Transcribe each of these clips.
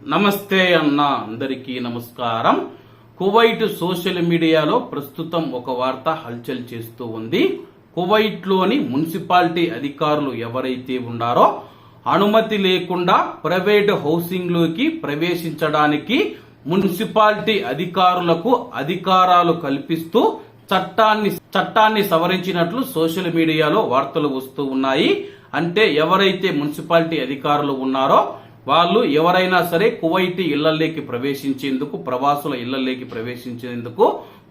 నమస్తే అన్న అందరికీ నమస్కారం. కువైట్ సోషల్ మీడియాలో ప్రస్తుతం ఒక వార్త హల్చల్ చేస్తూ ఉంది. కువైట్లోని మున్సిపాలిటీ అధికారులు ఎవరైతే ఉన్నారో అనుమతి లేకుండా ప్రైవేట్ హౌసింగ్లోకి ప్రవేశించడానికి మున్సిపాలిటీ అధికారులకు అధికారాలు కల్పిస్తూ చట్టాన్ని చట్టాన్ని సవరించినట్లు సోషల్ మీడియాలో వార్తలు వస్తూ ఉన్నాయి. అంటే ఎవరైతే మున్సిపాలిటీ అధికారులు ఉన్నారో వాళ్ళు ఎవరైనా సరే కువైటీ ఇళ్ళలోకి ప్రవేశించేందుకు ప్రవాసుల ఇళ్ళలోకి ప్రవేశించేందుకు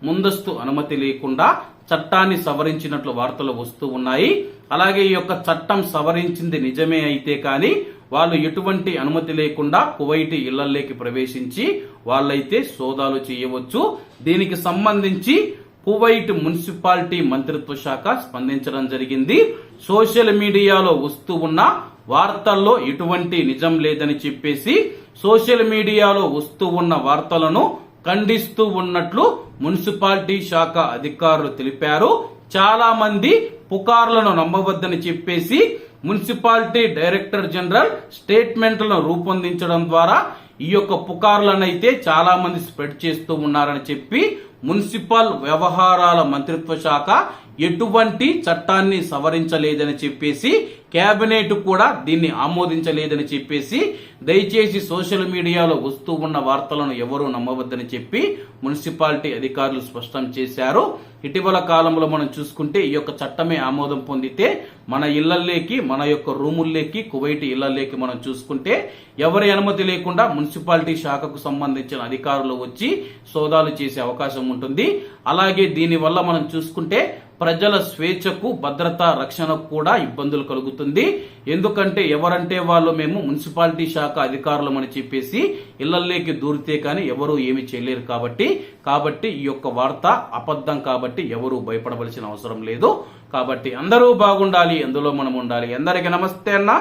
ముందస్తు అనుమతి లేకుండా చట్టాన్ని సవరించినట్లు వార్తలు వస్తూ ఉన్నాయి. అలాగే ఈ యొక్క చట్టం సవరించింది నిజమే అయితే కానీ వాళ్ళు ఎటువంటి అనుమతి లేకుండా కువైటీ ఇళ్ళలోకి ప్రవేశించి వాళ్ళైతే సోదాలు చేయవచ్చు. దీనికి సంబంధించి కువైట్ మున్సిపాలిటీ మంత్రిత్వ శాఖ స్పందించడం జరిగింది. సోషల్ మీడియాలో వస్తూ ఉన్న వార్తల్లో ఎటువంటి నిజం లేదని చెప్పేసి సోషల్ మీడియాలో వస్తూ ఉన్న వార్తలను ఖండిస్తూ ఉన్నట్లు మున్సిపాలిటీ శాఖ అధికారులు తెలిపారు. చాలా మంది పుకార్లను నమ్మవద్దని చెప్పేసి మున్సిపాలిటీ డైరెక్టర్ జనరల్ స్టేట్మెంట్లను రూపొందించడం ద్వారా ఈ యొక్క పుకార్లనైతే చాలా మంది స్ప్రెడ్ చేస్తూ ఉన్నారని చెప్పి మున్సిపల్ వ్యవహారాల మంత్రిత్వ శాఖ ఎటువంటి చట్టాన్ని సవరించలేదని చెప్పేసి కేబినెట్ కూడా దీన్ని ఆమోదించలేదని చెప్పేసి దయచేసి సోషల్ మీడియాలో వస్తూ ఉన్న వార్తలను ఎవరూ నమ్మవద్దని చెప్పి మున్సిపాలిటీ అధికారులు స్పష్టం చేశారు. ఇటీవల కాలంలో మనం చూసుకుంటే ఈ యొక్క చట్టమే ఆమోదం పొందితే మన ఇళ్ళలోకి మన యొక్క రూముల్లోకి కువైట్ ఇళ్ళలోకి మనం చూసుకుంటే ఎవరి అనుమతి లేకుండా మున్సిపాలిటీ శాఖకు సంబంధించిన అధికారులు వచ్చి సోదాలు చేసే అవకాశం ఉంటుంది. అలాగే దీనివల్ల మనం చూసుకుంటే ప్రజల స్వేచ్ఛకు భద్రత రక్షణకు కూడా ఇబ్బందులు కలుగుతుంది. ఎందుకంటే ఎవరంటే వాళ్ళు మేము మున్సిపాలిటీ శాఖ అధికారులమని చెప్పేసి ఇళ్ళలోకి దూరితే కానీ ఎవరు ఏమి చేయలేరు కాబట్టి కాబట్టి ఈ యొక్క వార్త అబద్ధం కాబట్టి ఎవరు భయపడవలసిన అవసరం లేదు. కాబట్టి అందరూ బాగుండాలి అందులో మనం ఉండాలి. అందరికీ నమస్తే అన్న.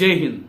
జై హింద్.